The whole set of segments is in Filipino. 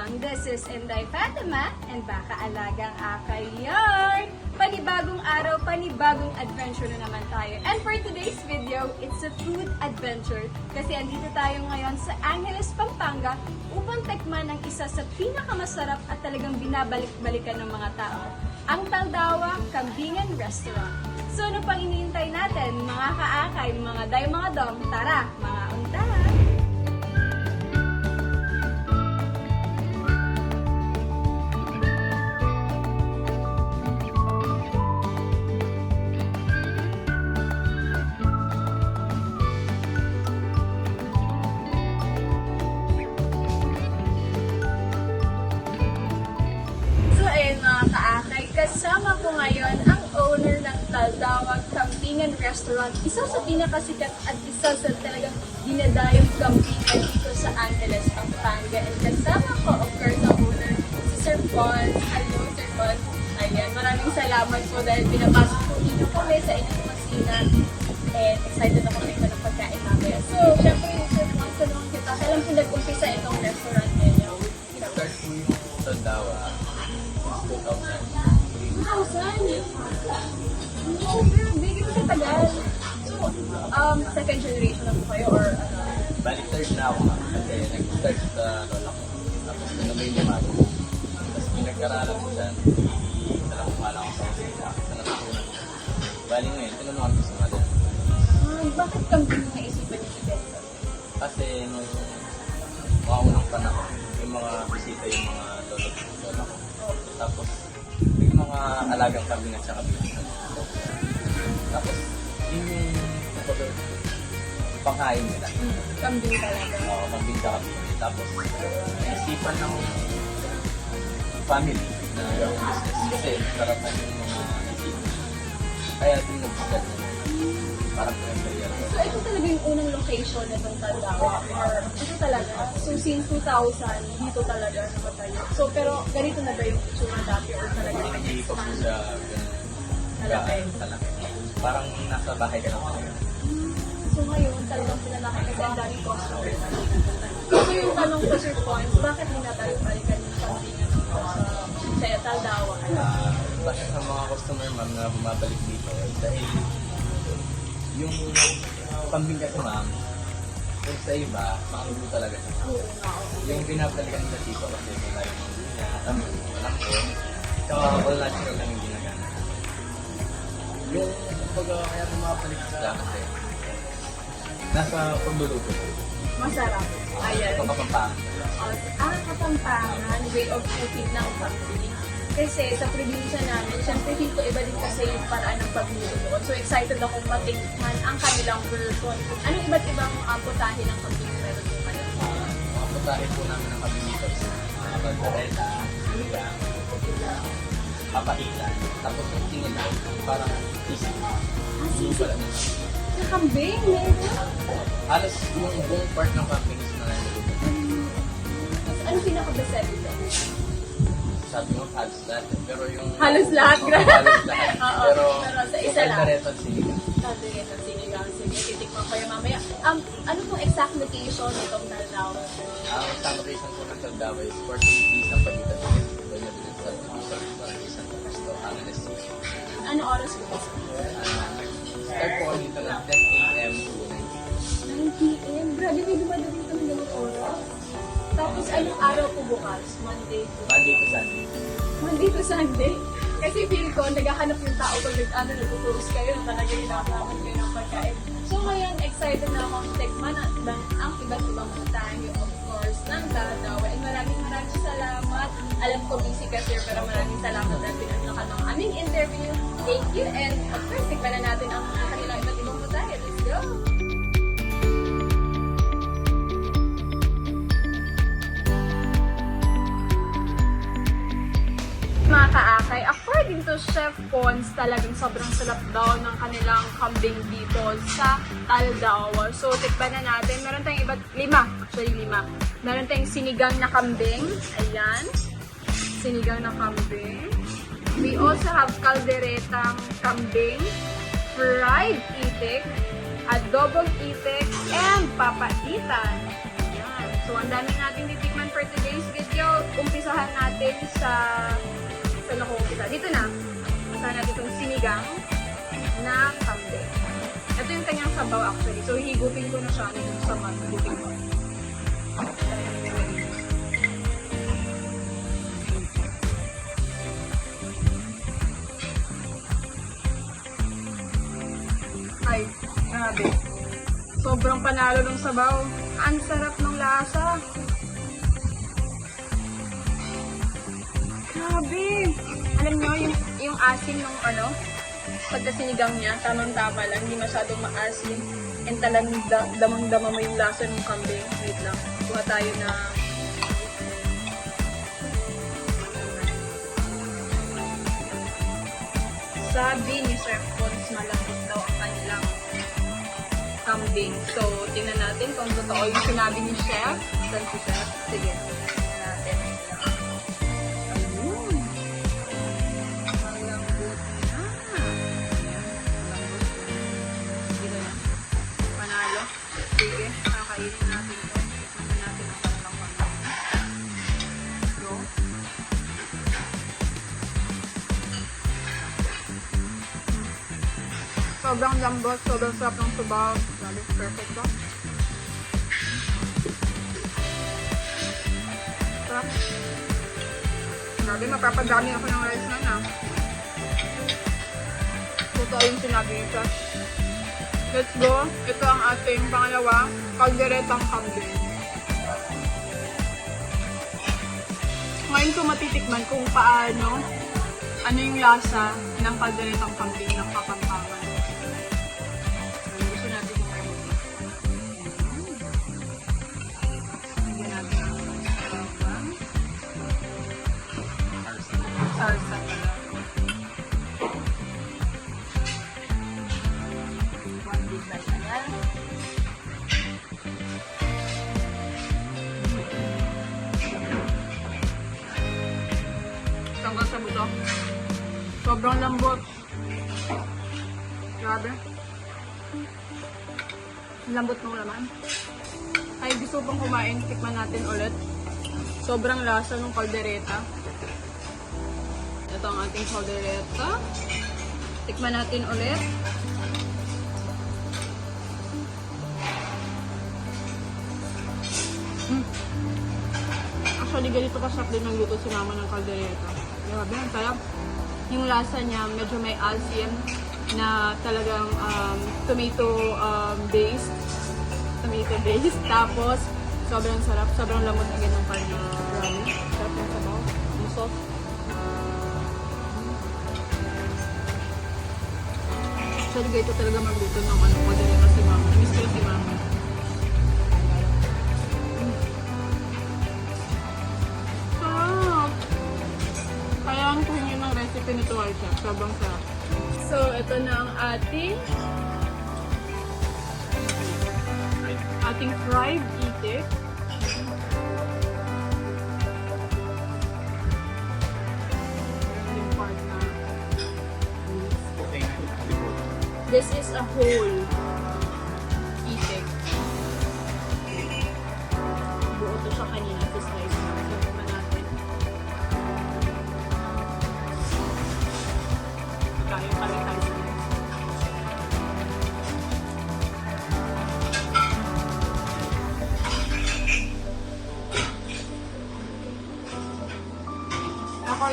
dong, this is Inday Fatima and baka alagang akay yarn. Panibagong araw, panibagong adventure na naman tayo. And for today's video, it's a food adventure kasi andito tayo ngayon sa Angeles, Pampanga upang tekman ang isa sa pinakamasarap at talagang binabalik-balikan ng mga tao, ang Taldawa Kambingan Restaurant. So ano pang iniintay natin, mga kaakay, mga day mga dong, tara, mga unta! Restaurant. Isa sa pinakasikat at isa sa talagang dinadayong campingan dito sa Angeles, Pampanga. And kasama ko, of course, ang owner, si Sir Paul. Hello, Sir Paul. Ayan, maraming salamat po dahil pinapasok po dito kami sa inyong kusina. And excited ako rin ng pagkain mamaya. So, syempre, Sir Paul, tanong kita, kailan po nag-umpisa itong restaurant ninyo? Start po yung Tandawa since 2000. 2,000? Um, second generation na po kayo or ano? Balik third na ako ma'am. Kasi nag-start sa lola ko. Tapos tinabay niya ma'am. Tapos pinag-aralan ko dyan. Nalakumala ako sa kasi sa natutunan ko. Bali ngayon, tinanungan ko sa mother. Ay, bakit kami yung naisipan niyo si Benzo? Kasi nung mga unang panahon, yung mga bisita yung mga lolo ko, lola ko. Tapos, yung mga alagang kambing at saka bibisan. Tapos, yun yung kumbaga, panghain nila. Hmm, kambing talaga. Oo, kambing sa kambing. Tapos, naisipan ng family na yung business. Kasi, sarapan yung mga isip. Kaya, din nag-start na. Parang pinag-career. So, ito talaga yung unang location na itong Tandawa or ito talaga. So, since 2000, dito talaga napatayo. So, pero ganito na ba yung itsura dati or talaga? Hindi ganun. Malaki. Kalaki. Parang nasa bahay ka lang. So, ngayon, talagang pinalaki kasi ang daming customer. So, yung tanong ko, Sir Pons, bakit hindi na tayo balikan yung kambingan dito sa sa Taldawa? Ah, basta sa mga customer ma'am na bumabalik dito dahil yung kambing kasi ma'am kung sa iba, makalubo talaga siya. Yung binabalikan nila dito kasi wala yung kami, walang ko. Tsaka all natural lang yung ginagana. Yung kumbaga kaya bumabalik sila kasi nasa pagluluto. Masarap. Ayan. Kapapampangan. Ah, kapampangan, way of cooking ng kambing. Kasi sa probinsya namin, syempre dito iba din kasi yung paraan ng pagluto doon. So excited akong matikman ang kanilang version. Anong iba't ibang uh, putahe ng kambing meron po kayo? Ah, mga putahe po namin ng kambing dito is mga kaldereta, lugang, papaitan, tapos yung tingin lang, parang. Yung pala nila. Sa kambing, meron? Halos yung buong part ng kambing is na naluluto. Tapos ano pinaka-best dito? Sabi mo, halos lahat. Pero yung... Halos lahat, grabe. halos lahat. Oo, pero, pero sa isa lang. kaldereta at sinigang. Sabi ito, sinigang, sige, titikman ko yung mamaya. Um, ano pong exact location nitong Naldaw? Ang isang location po ng Taldawa is 14 feet ang pagitan sa Cristo, Angeles City. Ano oras po? Ah, Start po kami dito ng 10 a.m. to 9 9 p.m. Grabe, may dumadaan dito ng oras. Tapos anong araw po bukas? Monday to Monday to Sunday. Monday to Sunday. Kasi feel ko, naghahanap yung tao pag nag, ano, nag-tourist kayo, talaga hinahanap kayo ng pagkain. So ngayon, excited na akong tikman ang ibang, ang iba't ibang tayo, of course, ng Dadawa. And maraming maraming salamat. Alam ko busy ka, sir, pero maraming salamat dahil pinunta ka ng aming interview. Thank you. And of course, tikman na natin ang kanilang iba't ibang putahe. Let's go! mga kaakay, according Chef Pons, talagang sobrang sarap daw ng kanilang kambing dito sa Taldawa. So, tikban na natin. Meron tayong iba't, lima, actually lima. Meron tayong sinigang na kambing. Ayan. Sinigang na kambing. We also have kalderetang kambing, fried itik, adobong itik, and papaitan. Ayan. So, ang dami natin titikman for today's video, umpisahan natin sa... Saan ako umpisa? Dito na. Umpisahan natin itong sinigang na kambing. Ito yung kanyang sabaw actually. So, higupin ko na siya dito sa mag-higupin ko. Ay, grabe. Sobrang panalo ng sabaw. Ang sarap ng lasa. Grabe. Alam nyo, yung, yung asim ng ano, pagkasinigang niya, tamang-tama lang, hindi masyadong maasim. And talagang da, damang-dama mo yung lasa ng kambing. Wait lang. Kuha tayo na sabi ni Sir Pons malambot daw ang kanilang kambing. So, tingnan natin kung totoo yung sinabi ni Chef. Saan si Chef? Sige, Sobrang lambot, sobrang sarap ng sabaw. Grabe, perfect ba? Sarap. Grabe, mapapadami ako ng rice na na. Totoo yung sinabi ni Josh. Let's go. Ito ang ating pangalawa, kalderetang kambing. Ngayon ko matitikman kung paano, ano yung lasa ng kalderetang kambing ng Kapampangan. Sobrang lambot. Grabe. Lambot ng laman. Ay, gusto pang kumain. Tikman natin ulit. Sobrang lasa ng kaldereta. Ito ang ating kaldereta. Tikman natin ulit. Mm. Actually, ganito kasarap din ng luto si mama ng kaldereta. Grabe, ang sarap. Yung lasa niya, medyo may asim na talagang um, tomato um, based. Tomato based. Tapos, sobrang sarap. Sobrang lamot agad ng kanya. Grabe. Sarap ng sabaw. Yung sauce. Actually, ganito talaga magluto ng ano, kaldereta si mama. Miss ko si mama. Ay chef. Sobrang sarap. So, ito na ang ating ating fried itik. This is a whole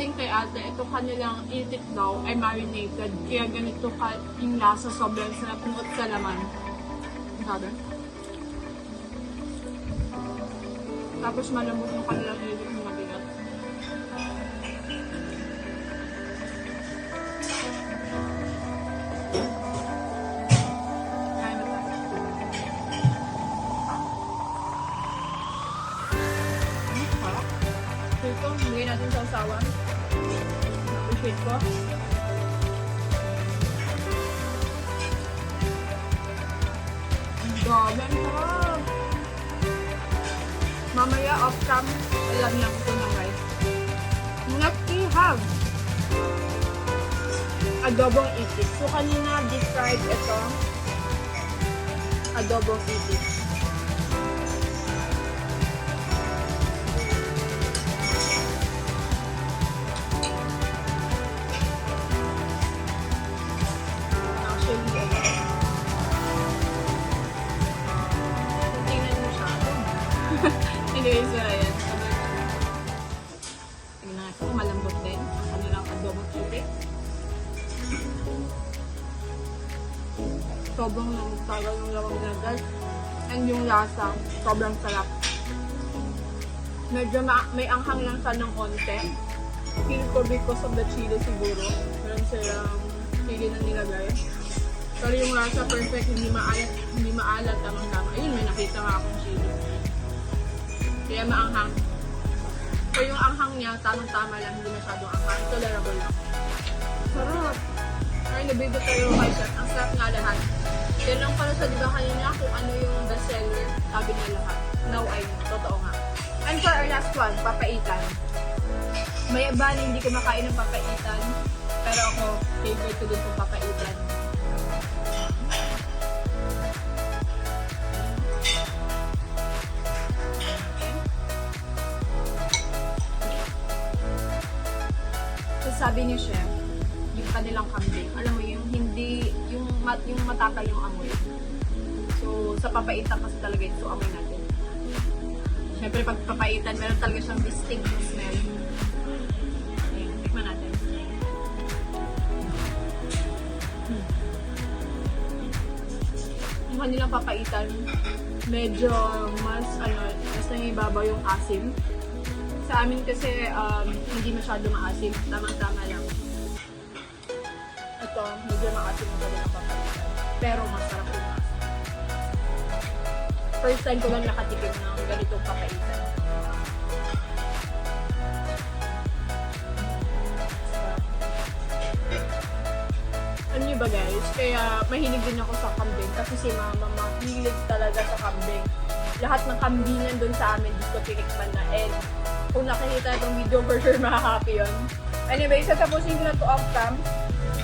According kay ate, ito kanilang itik daw ay marinated. Kaya ganito ka yung lasa sobrang sarap ng sa laman. Tapos malambot yung kanilang Ko. Ang dami. Mamaya off cam, alam niya ko ng rice. Next we adobong itik. So kanina describe ito adobong itik. Anyways, so ayan. Tingnan nga ito, malambot din. Ang kanilang adobo chicken. Sobrang tagal ng lawang dagat. And yung lasa, sobrang sarap. Medyo ma- may anghang lang siya ng konti. Feel ko because of the chili siguro. Meron silang chili na nilagay. Pero yung lasa perfect, hindi maalat, hindi maalat, tamang tama. Ayun, may nakita nga akong chili. Kaya maanghang. So yung anghang niya, tamang-tama lang, hindi masyadong anghang. Tolerable lang. Sarap! Ay, nabibig tayo kay Chef. Ang sarap nga lahat. Yan lang pala sa diba kanina kung ano yung bestseller. Sabi niya lahat. Now I know. Totoo nga. And for our last one, papaitan. May iba na hindi kumakain ng papaitan. Pero ako, favorite ko din yung papaitan. Sabi ni Chef, yung kanilang kambing, alam mo yung hindi, yung, mat, yung matapal yung amoy. So sa papaitan kasi talaga ito amoy natin. Siyempre pag papaitan, meron talaga siyang distinct smell. Ayun, tikman natin. Hmm. Yung kanilang papaitan, medyo mas, ano, mas nangibabaw yung asim. Sa amin kasi um, hindi masyado maasim. Tamang-tama lang. Ito, medyo maasim yung kanilang papaitan. Pero masarap yung asim. First time ko lang nakatikim ng ganitong papaitan. Ano ba guys? Kaya mahilig din ako sa kambing kasi si mama mahilig talaga sa kambing. Lahat ng kambingan dun sa amin gusto tinikman na and kung nakikita itong video for sure makaka-happy yun. Anyway, sa tapusin ko na to off cam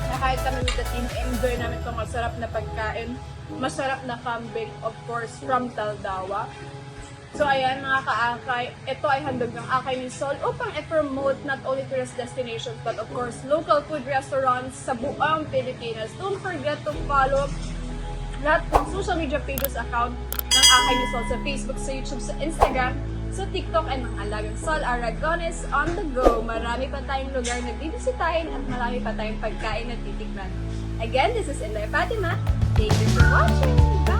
na kahit kami with the team, enjoy namin itong masarap na pagkain. Masarap na kambing, of course, from Taldawa. So ayan mga kaakay, ito ay handog ng Akay ni Sol upang i-promote not only tourist destinations but of course local food restaurants sa buong Pilipinas. Don't forget to follow lahat ng social media pages account ng Akay ni Sol sa Facebook, sa YouTube, sa Instagram, sa TikTok and mga alagang Sol Aragones on the go. Marami pa tayong lugar na bibisitahin at marami pa tayong pagkain na titikman. Again, this is Inday Fatima. Thank you for watching. Bye!